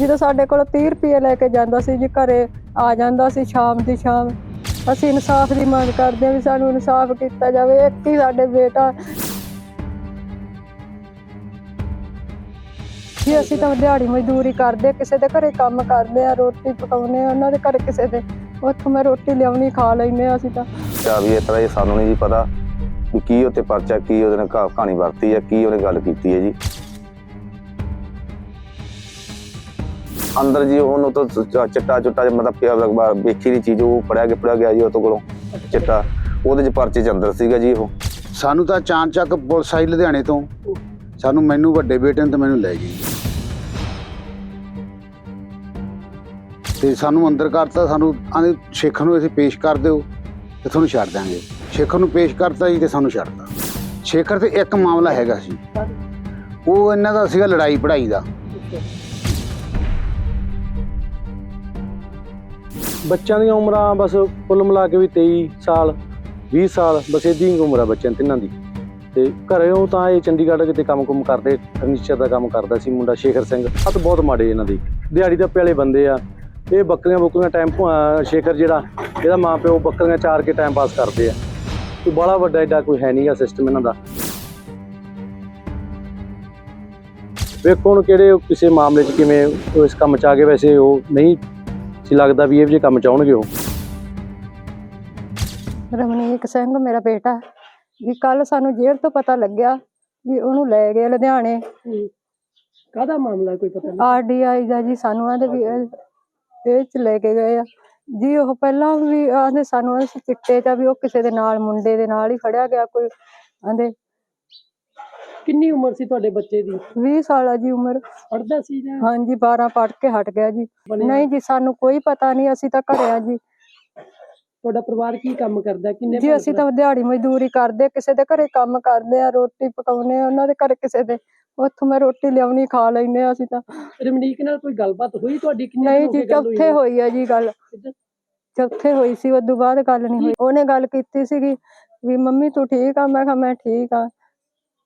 ਜਦੋਂ ਸਾਡੇ ਕੋਲ 30 ਰੁਪਏ ਲੈ ਕੇ ਜਾਂਦਾ ਸੀ ਜੀ, ਘਰੇ ਆ ਜਾਂਦਾ ਸੀ ਸ਼ਾਮ ਦੀ ਸ਼ਾਮ। ਅਸੀਂ ਇਨਸਾਫ ਦੀ ਮੰਗ ਕਰਦੇ ਹਾਂ ਵੀ ਸਾਨੂੰ ਇਨਸਾਫ ਕੀਤਾ ਜਾਵੇ ਇੱਕ ਹੀ ਸਾਡੇ ਬੇਟਾ। ਜੀ, ਅਸੀਂ ਤਾਂ ਦਿਹਾੜੀ ਮਜ਼ਦੂਰੀ ਕਰਦੇ, ਕਿਸੇ ਦੇ ਘਰੇ ਕੰਮ ਕਰਦੇ ਆ ਰੋਟੀ ਪਕਾਉਂਦੇ ਆ ਉਹਨਾਂ ਦੇ ਘਰੇ ਕਿਸੇ ਦੇ। ਉੱਥੋਂ ਮੈਂ ਰੋਟੀ ਲਿਆਉਣੀ, ਖਾ ਲੈਂਦੇ ਆ ਅਸੀਂ ਤਾਂ। ਚਾ ਵੀ ਇਸ ਤਰ੍ਹਾਂ ਇਹ ਸਾਨੂੰ ਨਹੀਂ ਜੀ ਪਤਾ ਵੀ ਕੀ ਉੱਤੇ ਪਰਚਾ, ਕੀ ਉਹਦੇ ਨਾਲ ਕਹਾ- ਕਹਾਣੀ ਵਰਤੀ ਹੈ, ਕੀ ਉਹਨੇ ਗੱਲ ਕੀਤੀ ਹੈ ਜੀ। ਅੰਦਰ ਜੀ, ਉਹਨੂੰ ਤਾਂ ਚ- ਚਿੱਟਾ ਚੁੱਟਾ ਜਿਹਾ ਮਤਲਬ ਪਿਆ ਲਗਭਗ ਵੇਖੀ ਦੀ ਚੀਜ਼, ਉਹ ਪੜਿਆ ਕੇ ਪੜਿਆ ਗਿਆ ਜੀ ਉਹ ਕੋਲੋਂ, ਚਿੱਟਾ। ਉਹਦੇ ਚ ਪਰਚੇ ਚ ਅੰਦਰ ਸੀਗਾ ਜੀ ਉਹ। ਸਾਨੂੰ ਤਾਂ ਚਾਨ ਪੁਲਿਸ ਆਈ ਲੁਧਿਆਣੇ ਤੋਂ। ਸਾਨੂੰ ਮੈਨੂੰ ਵੱਡੇ ਬੇਟੇ ਨੂੰ ਤੇ ਮੈਨੂੰ ਲੈ ਗਈ। ਤੇ ਸਾਨੂੰ ਅੰਦਰ ਕਰਤਾ, ਸਾਨੂੰ ਆਂਦੇ ਸ਼ੇਖ ਨੂੰ ਅਸੀਂ ਪੇਸ਼ ਕਰ ਦਿਓ ਤੇ ਤੁਹਾਨੂੰ ਛੱਡ ਦਾਂਗੇ ਸ਼ੇਖਰ ਨੂੰ ਪੇਸ਼ ਕਰਤਾ ਜੀ ਤੇ ਸਾਨੂੰ ਛੱਡਤਾ। ਸ਼ੇਖਰ ਤੇ ਇੱਕ ਮਾਮਲਾ ਹੈਗਾ ਸੀ। ਉਹ ਇਹਨਾਂ ਦਾ ਸੀਗਾ ਲੜਾਈ ਪੜਾਈ ਦਾ। ਬੱਚਿਆਂ ਦੀਆਂ ਉਮਰਾਂ ਬਸ ਕੁੱਲ ਮਿਲਾ ਕੇ ਵੀ 23 ਸਾਲ 20 ਸਾਲ, ਬਸ ਇਦਾਂ ਹੀ ਉਮਰ ਆ ਬੱਚਿਆਂ ਦੀ, ਤਿੰਨਾਂ ਦੀ। ਤੇ ਘਰੇੋਂ ਤਾਂ ਇਹ ਚੰਡੀਗੜ੍ਹ ਕਿਤੇ ਕੰਮ-ਕੁਮ ਕਰਦੇ ਫਰਨੀਚਰ ਦਾ ਕੰਮ ਕਰਦਾ ਸੀ ਮੁੰਡਾ ਸ਼ੇਖਰ ਸਿੰਘ। ਹੱਥ ਬਹੁਤ ਮਾੜੇ ਇਹਨਾਂ ਦੀ। ਦਿਹਾੜੀ ਦਾ ਪਿਆਲੇ ਬੰਦੇ ਆ। ਇਹ ਬੱਕਰੀਆਂ ਬੁੱਕਰੀਆਂ ਟਾਈਮ ਸ਼ੇਖਰ ਜਿਹੜਾ, ਇਹਦਾ ਮਾਂ ਪਿਓ ਬੱਕਰੀਆਂ ਚਾਰ ਕੇ ਟਾਈਮ ਪਾਸ ਕਰਦੇ ਆ। ਕੋਈ ਬੜਾ ਵੱਡਾ ਐਡਾ ਕੋਈ ਹੈ ਨਹੀਂ ਆ ਸਿਸਟਮ ਇਹਨਾਂ ਦਾ। ਵੇਖੋ ਹੁਣ ਕਿਹੜੇ ਕਿਸੇ ਮਾਮਲੇ 'ਚ ਕਿਵੇਂ ਇਸ ਕੰਮ 'ਚ ਆ ਗਏ, ਵੈਸੇ ਉਹ ਨਹੀਂ ਸੀ ਲੱਗਦਾ ਵੀ ਇਹ ਜੇ ਕੰਮ 'ਚ ਆਉਣਗੇ ਉਹ। ਰਮਨੀਕ ਸਿੰਘ ਮੇਰਾ ਬੇਟਾ ਵੀ ਕੱਲ ਸਾਨੂੰ ਜੇਲ੍ਹ ਤੋਂ ਪਤਾ ਲੱਗਿਆ ਵੀ ਉਹਨੂੰ ਲੈ ਗਏ ਲੁਧਿਆਣੇ। ਕਾਹਦਾ ਮਾਮਲਾ ਕੋਈ ਪਤਾ ਨਹੀਂ। ਆਰਡੀਆਈ ਦਾ ਜੀ ਸਾਨੂੰ ਆਂਦੇ ਵੀ ਇਹ ਇਹ ਚ ਲੈ ਕੇ ਗਏ ਆ। ਜੀ ਉਹ ਪਹਿਲਾਂ ਵੀ ਆਂਦੇ ਸਾਨੂੰ ਇਸ ਚਿੱਟੇ ਦਾ ਵੀ ਉਹ ਕਿਸੇ ਦੇ ਨਾਲ ਮੁੰਡੇ ਦੇ ਨਾਲ ਹੀ ਫੜਿਆ ਗਿਆ ਕੋਈ। ਆਂਦੇ ਕਿੰਨੀ ਉਮਰ ਸੀ ਤੁਹਾਡੇ ਬੱਚੇ ਦੀ? 20 ਸਾਲ ਜੀ ਉਮਰ। ਪੜਦਾ ਸੀ ਜਾਂ? ਹਾਂਜੀ 12 ਪੜ੍ਹ ਕੇ ਹਟ ਗਿਆ ਜੀ। ਬਣਿਆ? ਨਹੀਂ ਜੀ ਸਾਨੂੰ ਕੋਈ ਪਤਾ ਨਹੀਂ ਅਸੀਂ ਤਾਂ ਘਰੇ ਆ ਜੀ। ਤੁਹਾਡਾ ਪਰਿਵਾਰ ਕੀ ਕੰਮ ਕਰਦਾ? ਕਿੰਨੇ ਜੀ ਅਸੀਂ? ਤਾਂ ਦਿਹਾੜੀ ਮਜ਼ਦੂਰੀ ਕਰਦੇ ਕਿਸੇ ਦੇ ਘਰੇ ਕੰਮ ਕਰਦੇ ਆ ਰੋਟੀ ਪਕਾਉਂਦੇ ਆ ਉਹਨਾਂ ਦੇ ਘਰੇ ਕਿਸੇ ਦੇ। ਉੱਥੋਂ ਮੈਂ ਰੋਟੀ ਲਿਆਉਣੀ ਖਾ ਲੈਂਦੇ ਆ ਅਸੀਂ ਤਾਂ। ਰਮਨੀਕ ਨਾਲ ਕੋਈ ਗੱਲਬਾਤ ਹੋਈ ਤੁਹਾਡੀ? ਕਿੰਨੇ ਨਹੀਂ ਹੋ ਜੀ ਗਏ ਗੱਲ ਹੋਈ ਚੌਥੇ ਨੂੰ? ਹੋਈ ਆ ਜੀ ਗੱਲ। ਕਿੱਦਾਂ? ਚੌਥੇ ਹੋਈ ਸੀ ਉਦੋਂ ਬਾਅਦ ਗੱਲ ਨਹੀਂ ਹੋਈ। ਉਹਨੇ ਗੱਲ ਕੀਤੀ ਸੀਗੀ ਵੀ ਮੰਮੀ ਤੂੰ ਠੀਕ ਆ? ਮੈਂ ਕਿਹਾ ਮੈਂ ਠੀਕ ਆ।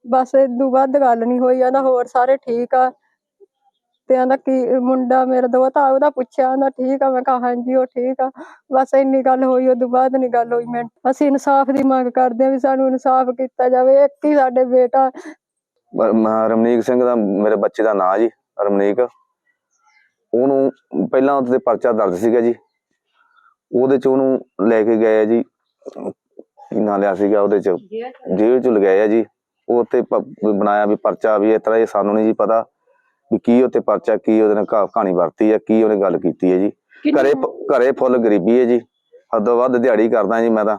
ਬਸ ਇਦੋਂ ਵੱਧ ਗੱਲ ਨਹੀਂ ਹੋਈ ਆਂਦਾ ਹੋਰ ਸਾਰੇ ਠੀਕ ਆ। ਤੇ ਆਂਦਾ ਕੀ ਮੁੰਡਾ ਮੇਰਾ ਦੋਤਾ ਉਹਦਾ ਪੁੱਛਿਆ ਆਂਦਾ ਠੀਕ ਆ, ਮੈਂ ਕਿਹਾ ਹਾਂਜੀ, ਉਹ ਠੀਕ ਆ। ਬਸ ਇੰਨੀ ਗੱਲ ਹੋਈ ਉਦੋਂ ਬਾਅਦ ਨਹੀਂ ਗੱਲ ਹੋਈ ਮੈਂ ਅਸੀਂ ਇਨਸਾਫ ਦੀ ਮੰਗ ਕਰਦੇ ਆ ਵੀ ਸਾਨੂੰ ਇਨਸਾਫ ਕੀਤਾ ਜਾਵੇ। ਇੱਕ ਹੀ ਸਾਡੇ ਬੇਟਾ। ਮ- ਮ- ਰਮਨੀਕ ਸਿੰਘ ਦਾ, ਮੇਰੇ ਬੱਚੇ ਦਾ ਨਾਂ ਜੀ, ਰਮਨੀਕ। ਉਹਨੂੰ ਪਹਿਲਾਂ ਉਹਦੇ ਤੇ ਪਰਚਾ ਦਰਜ ਸੀਗਾ ਜੀ। ਉਹਦੇ ਚ ਉਹਨੂੰ ਲੈ ਕੇ ਗਏ ਆ ਜੀ। ਕੀ ਨਾਂ ਲਿਆ ਸੀਗਾ ਉਹਦੇ ਚ? ਜੇਲ੍ਹ ਚ ਲਗਾਏ ਜੀ। ਉਹ ਤੇ ਬਣਾਇਆ ਵੀ ਪਰਚਾ ਵੀ ਇਸ ਤਰ੍ਹਾਂ ਇਹ ਸਾਨੂੰ ਨਹੀਂ ਜੀ ਪਤਾ ਵੀ ਕੀ ਉੱਤੇ ਪਰਚਾ ਕੀ ਉਹਦੇ ਨਾਲ ਕਹਾ- ਕਹਾਣੀ ਵਰਤੀ ਹੈ ਕੀ ਉਹਨੇ ਗੱਲ ਕੀਤੀ ਹੈ ਜੀ। ਕਿੰਨੀ ਘਰੇ ਪ- ਘਰੇ ਫੁੱਲ ਗਰੀਬੀ ਹੈ ਜੀ। ਹੱਦੋਂ ਵੱਧ ਦਿਹਾੜੀ ਕਰਦਾ ਜੀ ਮੈਂ ਤਾਂ।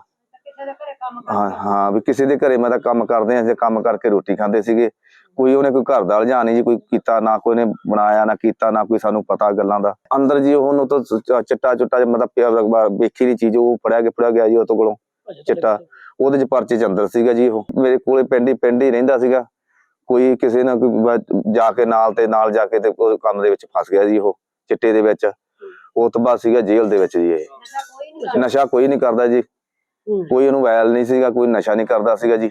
ਹਾਂ ਹਾਂ ਵੀ ਕਿਸੇ ਦੇ ਘਰੇ ਮੈਂ ਤਾਂ ਕੰਮ ਕਰਦੇ ਆ ਜੇ ਕੰਮ ਕਰਕੇ ਰੋਟੀ ਖਾਂਦੇ ਸੀਗੇ। ਕੋਈ ਉਹਨੇ ਕੋਈ ਘਰ ਦਾ ਲਜਾ ਨਹੀਂ ਜੀ ਕੋਈ ਕੀਤਾ ਨਾ ਕੋਈ ਨੇ ਬਣਾਇਆ ਨਾ ਕੀਤਾ ਨਾ ਕੋਈ ਸਾਨੂੰ ਪਤਾ ਗੱਲਾਂ ਦਾ। ਅੰਦਰ ਜੀ ਉਹਨੂੰ ਤਾਂ ਚ- ਚਿੱਟਾ ਚੁੱਟਾ ਜਿਹਾ ਮਤਲਬ ਪਿਆ ਲਗਭਗ ਵੇਖੀ ਦੀ ਚੀਜ਼ ਉਹ ਪੜਿਆ ਕੇ ਪੜਿਆ ਗਿਆ ਜੀ ਉਹ ਤੋਂ ਕੋਲੋਂ। ਚਿੱਟਾ। ਉਹਦੇ ਚ ਪਰਚੇ ਚ ਅੰਦਰ ਸੀਗਾ ਜੀ ਉਹ। ਮੇਰੇ ਕੋਲੇ ਪਿੰਡ ਹੀ ਪਿੰਡ ਹੀ ਰਹਿੰਦਾ ਸੀਗਾ। ਕੋਈ ਕਿਸੇ ਨਾ ਕੋਈ ਜਾ ਕੇ ਨਾਲ ਤੇ ਨਾਲ ਜਾ ਕੇ ਤੇ ਉਹ ਕੰਮ ਦੇ ਵਿੱਚ ਫਸ ਗਿਆ ਜੀ ਉਹ ਚਿੱਟੇ ਦੇ ਵਿੱਚ। ਉਹ ਤੋਂ ਬਾਅਦ ਸੀਗਾ ਜੇਲ੍ਹ ਦੇ ਵਿੱਚ ਜੀ ਇਹ। ਨਸ਼ਾ ਕੋਈ ਨਹੀਂ ਕਰਦਾ। ਜੀ। ਕੋਈ ਉਹਨੂੰ ਵੈਲ ਨਹੀਂ ਸੀਗਾ ਕੋਈ ਨਸ਼ਾ ਨਹੀਂ ਕਰਦਾ ਸੀਗਾ ਜੀ।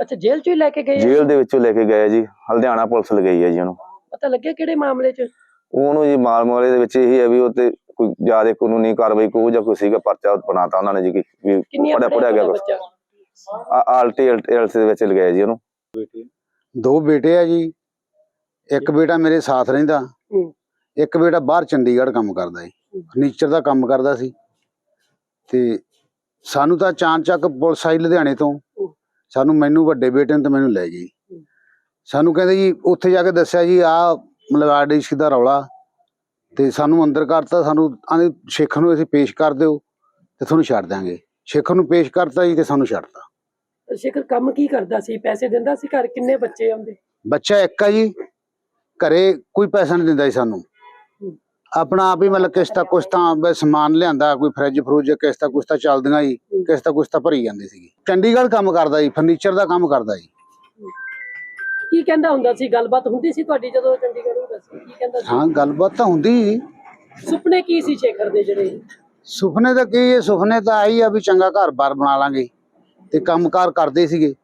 ਅੱਛਾ ਜੇਲ੍ਹ ਚੋਂ ਹੀ ਲੈ ਕੇ ਗਏ? ਜੇਲ੍ਹ ਦੇ ਵਿੱਚੋਂ ਲੈ ਕੇ ਗਏ ਜੀ। ਹਲਦਿਆਣਾ ਪੁਲਿਸ ਲਗਾਈ ਹੈ ਜੀ ਉਹਨੂੰ। ਪਤਾ ਲੱਗਿਆ ਕਿਹੜੇ ਮਾਮਲੇ 'ਚ? ਉਹਨੂੰ ਜੀ ਮਾਲ ਮਾਲੇ ਦੇ ਵਿੱਚ ਇਹੀ ਹੈ ਵੀ ਉਹ ਤੇ ਕੋਈ ਜ਼ਿਆਦਾ ਕਾਨੂੰਨੀ ਕਾਰਵਾਈ ਕੋਈ ਜਾਂ ਕੋਈ ਸੀਗਾ ਪਰਚਾ ਬਣਾਤਾ ਉਹਨਾਂ ਨੇ ਜੀ ਕਿ ਪੜਿਆ ਪੜਿਆ ਗਿਆ ਆ- ਆਲਟੀ ਐਲਸ ਦੇ ਵਿੱਚ ਲਗਾਇਆ ਜੀ ਉਹਨੂੰ। ਦੋ ਬੇਟੇ ਆ ਜੀ। ਇੱਕ ਬੇਟਾ ਮੇਰੇ ਸਾਥ ਰਹਿੰਦਾ। ਇੱਕ ਬੇਟਾ ਬਾਹਰ ਚੰਡੀਗੜ੍ਹ ਕੰਮ ਕਰਦਾ ਜੀ। ਫਰਨੀਚਰ ਦਾ ਕੰਮ ਕਰਦਾ ਸੀ। ਤੇ ਸਾਨੂੰ ਤਾਂ ਚਾਨ ਚੱਕ ਪੁਲਿਸ ਆਈ ਲੁਧਿਆਣੇ ਤੋਂ। ਸਾਨੂੰ ਮੈਨੂੰ ਵੱਡੇ ਬੇਟੇ ਨੂੰ ਤੇ ਮੈਨੂੰ ਲੈ ਗਈ। ਸਾਨੂੰ ਕਹਿੰਦੇ ਜੀ ਉੱਥੇ ਜਾ ਕੇ ਦੱਸਿਆ ਜੀ ਆ ਮਤਲਬ ਆਰਡੀਸੀ ਦਾ ਰੌਲਾ। ਤੇ ਸਾਨੂੰ ਅੰਦਰ ਕਰਤਾ ਸਾਨੂੰ ਆਂਦੇ ਸ਼ੇਖ ਨੂੰ ਅਸੀਂ ਪੇਸ਼ ਕਰ ਦਿਓ ਤੇ ਤੁਹਾਨੂੰ ਛੱਡ ਦਾਂਗੇ ਸ਼ੇਖ ਨੂੰ ਪੇਸ਼ ਕਰਤਾ ਜੀ ਤੇ ਸਾਨੂੰ ਛੱਡਤਾ। ਸ਼ੇਖਰ ਕੰਮ ਕੀ ਕਰਦਾ ਸੀ? ਪੈਸੇ ਦਿੰਦਾ ਸੀ ਘਰ? ਕਿੰਨੇ ਬੱਚੇ ਆਉਂਦੇ ਬੱਚਾ ਇੱਕ ਆ ਜੀ। ਘਰੇ ਕੋਈ ਪੈਸਾ ਨਹੀਂ ਦਿੰਦਾ ਜੀ ਸਾਨੂੰ। ਆਪਣਾ ਆਪ ਹੀ ਮਤਲਬ ਕਿਸ਼ਤਾ ਕੁਸ਼ਤਾ ਬਸ ਸਮਾਨ ਲਿਆਂਦਾ ਕੋਈ ਫਰਿੱਜ ਫਰੂਜ ਕਿਸ਼ਤਾ ਕੁਸ਼ਤਾ ਚੱਲਦੀਆਂ ਜੀ ਕਿਸ਼ਤਾ ਕੁਸ਼ਤਾ ਭਰੀ ਜਾਂਦੀ ਸੀਗੀ। ਚੰਡੀਗੜ੍ਹ ਕੰਮ ਕਰਦਾ ਜੀ ਫਰਨੀਚਰ ਦਾ ਕੰਮ ਕਰਦਾ ਜੀ। ਕੀ ਕਹਿੰਦਾ ਹੁੰਦਾ ਸੀ? ਗੱਲਬਾਤ ਹੁੰਦੀ ਸੀ ਤੁਹਾਡੀ ਜਦੋਂ ਚੰਡੀਗੜ੍ਹ ਹੁੰਦਾ ਸੀ? ਕੀ ਕਹਿੰਦਾ ਸੀ? ਹਾਂ ਗੱਲਬਾਤ ਤਾਂ ਹੁੰਦੀ ਸੁਪਨੇ ਕੀ ਸੀ ਸ਼ੇਖਰ ਦੇ ਜਿਹੜੇ? ਸੁਪਨੇ ਤਾਂ ਕੀ ਹੈ? ਸੁਪਨੇ ਤਾਂ ਆਈ ਆ ਵੀ ਚੰਗਾ ਘਰ-ਬਾਰ ਬਣਾ ਲਾਂਗੇ ਤੇ ਕੰਮਕਾਰ ਕਰਦੇ ਸੀਗੇ।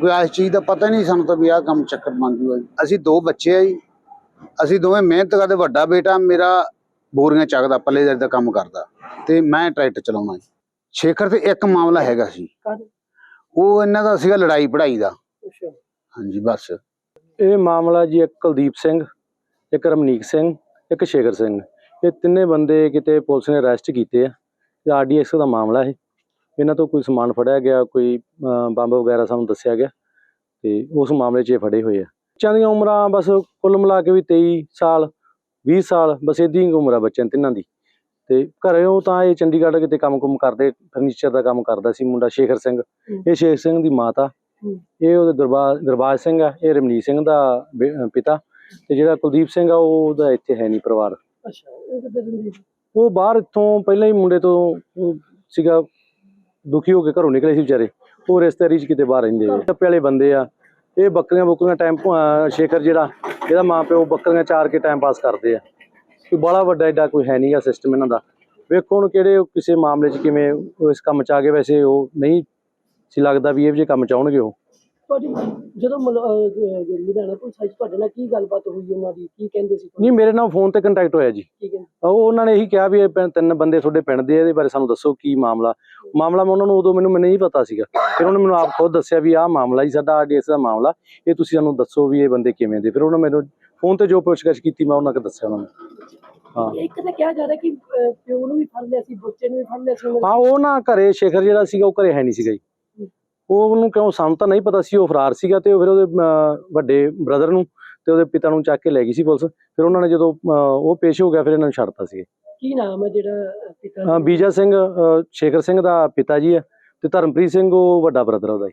ਕੋਈ ਇਸ ਚੀਜ਼ ਦਾ ਪਤਾ ਨਹੀਂ ਸਾਨੂੰ ਤਾਂ ਵੀ ਆਹ ਕੰਮ ਚੱਕਰ ਬਣ ਜੂਗਾ ਜੀ। ਅਸੀਂ ਦੋ ਬੱਚੇ ਆ ਜੀ। ਅਸੀਂ ਦੋਵੇਂ ਮਿਹਨਤ ਕਰਦੇ ਵੱਡਾ ਬੇਟਾ ਮੇਰਾ ਬੋਰੀਆਂ ਚੱਕਦਾ ਪੱਲੇਦਾਰੀ ਦਾ ਕੰਮ ਕਰਦਾ ਤੇ ਮੈਂ ਟਰੈਕਟਰ ਚਲਾਉਣਾ ਜੀ। ਸ਼ੇਖਰ ਤੇ ਇੱਕ ਮਾਮਲਾ ਹੈਗਾ ਸੀ? ਉਹ ਇਹਨਾਂ ਦਾ ਸੀਗਾ ਲੜਾਈ ਪੜਾਈ ਦਾ। ਹਾਂਜੀ ਬਸ। ਇਹ ਮਾਮਲਾ ਜੀ ਇੱਕ ਕੁਲਦੀਪ ਸਿੰਘ ਇੱਕ ਰਮਨੀਕ ਸਿੰਘ ਇੱਕ ਸ਼ੇਖਰ ਸਿੰਘ। ਇਹ ਤਿੰਨੇ ਬੰਦੇ ਕਿਤੇ ਪੁਲਿਸ ਨੇ ਅਰੈਸਟ ਕੀਤੇ ਆ। ਤੇ ਆਰਡੀਐਕਸ ਦਾ ਮਾਮਲਾ ਹੈ ਇਹਨਾਂ ਤੋਂ ਕੋਈ ਸਮਾਨ ਫੜਿਆ ਗਿਆ ਕੋਈ ਬੰਬ ਵਗੈਰਾ ਸਾਨੂੰ ਦੱਸਿਆ ਗਿਆ ਤੇ ਉਸ ਮਾਮਲੇ 'ਚ ਇਹ ਫੜੇ ਹੋਏ ਆ। ਬੱਚਿਆਂ ਦੀਆਂ ਉਮਰਾਂ ਬਸ ਕੁੱਲ ਮਿਲਾ ਕੇ ਵੀ 23 ਸਾਲ 20 ਸਾਲ ਬਸ ਇਦਾਂ ਹੀ ਉਮਰ ਆ ਬੱਚਿਆਂ ਤਿੰਨਾਂ ਦੀ। ਤੇ ਘਰੋਂ ਤਾਂ ਇਹ ਚੰਡੀਗੜ੍ਹ ਕਿਤੇ ਕੰਮ-ਕੁਮ ਕਰਦੇ ਫਰਨੀਚਰ ਦਾ ਕੰਮ ਕਰਦਾ ਸੀ ਮੁੰਡਾ ਸ਼ੇਖਰ ਸਿੰਘ। ਇਹ ਸ਼ੇਖਰ ਸਿੰਘ ਦੀ ਮਾਤਾ ਇਹ ਉਹਦੇ ਗੁਰਬਾਜ ਗੁਰਬਾਜ ਸਿੰਘ ਆ ਇਹ ਰਮਨੀਤ ਸਿੰਘ ਦਾ ਪਿਤਾ ਤੇ ਜਿਹੜਾ ਕੁਲਦੀਪ ਸਿੰਘ ਆ ਉਹ ਉਹਦਾ ਇੱਥੇ ਹੈ ਨਹੀਂ ਪਰਿਵਾਰ। ਅੱਛਾ ਉਹ ਕਿੱਦਾਂ ਦਿੰਦੀ ਉਹ ਬਾਹਰ ਇੱਥੋਂ ਪਹਿਲਾਂ ਹੀ ਮੁੰਡੇ ਤੋਂ ਸੀਗਾ ਦੁਖੀ ਹੋ ਕੇ ਘਰੋਂ ਨਿਕਲੇ ਸੀ ਵਿਚਾਰੇ। ਉਹ ਰਿਸ਼ਤੇਦਾਰੀ 'ਚ ਕਿਤੇ ਬਾਹਰ ਰਹਿੰਦੇ ਆ ਟੱਪੇ ਵਾਲੇ ਬੰਦੇ ਆ। ਇਹ ਬੱਕਰੀਆਂ ਬੁੱਕਰੀਆਂ ਟਾਈਮ ਸ਼ੇਖਰ ਜਿਹੜਾ ਇਹਦਾ ਮਾਂ ਪਿਓ ਬੱਕਰੀਆਂ ਚਾਰ ਕੇ ਟਾਈਮ ਪਾਸ ਕਰਦੇ ਆ। ਕੋਈ ਬੜਾ ਵੱਡਾ ਐਡਾ ਕੋਈ ਹੈ ਨਹੀਂਗਾ ਸਿਸਟਮ ਇਹਨਾਂ ਦਾ। ਵੇਖੋ ਹੁਣ ਕਿਹੜੇ ਕਿਸੇ ਮਾਮਲੇ 'ਚ ਕਿਵੇਂ ਇਸ ਕੰਮ 'ਚ ਆ ਗਏ ਵੈਸੇ ਉਹ ਨਹੀਂ ਸੀ ਲੱਗਦਾ ਵੀ ਇਹ ਜਿਹੇ ਕੰਮ 'ਚ ਆਉਣਗੇ ਉਹ? ਜਦੋਂ ਮਲ- ਅਹ, ਅਹ, ਲੁਧਿਆਣਾ ਪੁਲਿਸ ਆਈ ਸੀ, ਤੁਹਾਡੇ ਨਾਲ ਕੀ ਗੱਲਬਾਤ ਹੋਈ ਉਹਨਾਂ ਦੀ? ਕੀ ਕਹਿੰਦੇ ਸੀ ਤੁਹਾਨੂੰ? ਨਹੀਂ ਮੇਰੇ ਨਾਲ ਫੋਨ ਤੇ ਕੰਟੈਕਟ ਹੋਇਆ ਜੀ। ਕੀ ਕਹਿੰਦੇ? ਉਹ ਉਹਨਾਂ ਨੇ ਇਹੀ ਕਿਹਾ ਵੀ ਇਹ ਪਿੰ- ਤਿੰਨ ਬੰਦੇ ਤੁਹਾਡੇ ਪਿੰਡ ਦੇ ਆ, ਇਹਦੇ ਬਾਰੇ ਸਾਨੂੰ ਦੱਸੋ ਕੀ ਮਾਮਲਾ। ਮਾਮਲਾ ਮੈਂ ਉਹਨਾਂ ਨੂੰ ਉਦੋਂ ਮੈਨੂੰ ਨਹੀਂ ਪਤਾ ਸੀਗਾ। ਫਿਰ ਉਹਨੇ ਮੈਨੂੰ ਆਪ ਖੁਦ ਦੱਸਿਆ ਵੀ ਆਹ ਮਾਮਲਾ ਜੀ ਸਾਡਾ ਆਰਡੀਐਸ ਦਾ ਮਾਮਲਾ। ਇਹ ਤੁਸੀਂ ਸਾਨੂੰ ਦੱਸੋ ਵੀ ਇਹ ਬੰਦੇ ਕਿਵੇਂ ਦੇ। ਫਿਰ ਉਹਨਾਂ ਮੈਨੂੰ ਫੋਨ ਤੇ ਜੋ ਪੁੱਛਗਿੱਛ ਕੀਤੀ ਮੈਂ ਉਹਨਾਂ ਨੂੰ ਦੱਸਿਆ ਉਹਨਾਂ ਨੂੰ। ਹਾਂ। ਇੱਕ ਤਾਂ ਕਿਹਾ ਜਾ ਰਿਹਾ ਕਿ ਅਹ, ਪਿਓ ਨੂੰ ਵੀ ਫੜ ਲਿਆ ਸੀ ਬੱਚੇ ਨੂੰ ਵੀ ਫੜ ਲਿਆ ਸੀ ਉਹਨਾਂ ਹਾਂ ਉਹ ਨਾ ਘਰੇ ਸ਼ੇਖਰ ਜਿਹੜਾ ਸੀਗਾ ਉਹ ਘਰੇ ਹੈ ਨਹੀਂ ਸੀਗਾ ਜੀ। ਉਹ ਉਹਨੂੰ ਕਿਉਂ ਸਾਨੂੰ ਤਾਂ ਨਹੀਂ ਪਤਾ ਸੀ ਉਹ ਫਰਾਰ ਸੀਗਾ ਤੇ ਉਹ ਫਿਰ ਉਹਦੇ ਵੱਡੇ ਬ੍ਰਦਰ ਨੂੰ ਤੇ ਉਹਦੇ ਪਿਤਾ ਨੂੰ ਚੱਕ ਕੇ ਲੈ ਗਈ ਸੀ ਪੁਲਿਸ। ਫਿਰ ਉਹਨਾਂ ਨੇ ਜਦੋਂ ਉਹ ਪੇਸ਼ ਹੋ ਗਿਆ ਫਿਰ ਇਹਨਾਂ ਨੂੰ ਛੱਡਤਾ ਸੀ ਕੀ ਨਾਮ ਹੈ ਜਿਹੜਾ ਪਿਤਾ ਬੀਜਾ ਸਿੰਘ ਸ਼ੇਖਰ ਸਿੰਘ ਦਾ ਪਿਤਾ ਜੀ ਹੈ ਤੇ ਧਰਮਪ੍ਰੀਤ ਸਿੰਘ ਉਹ ਵੱਡਾ ਬ੍ਰਦਰ ਉਹਦਾ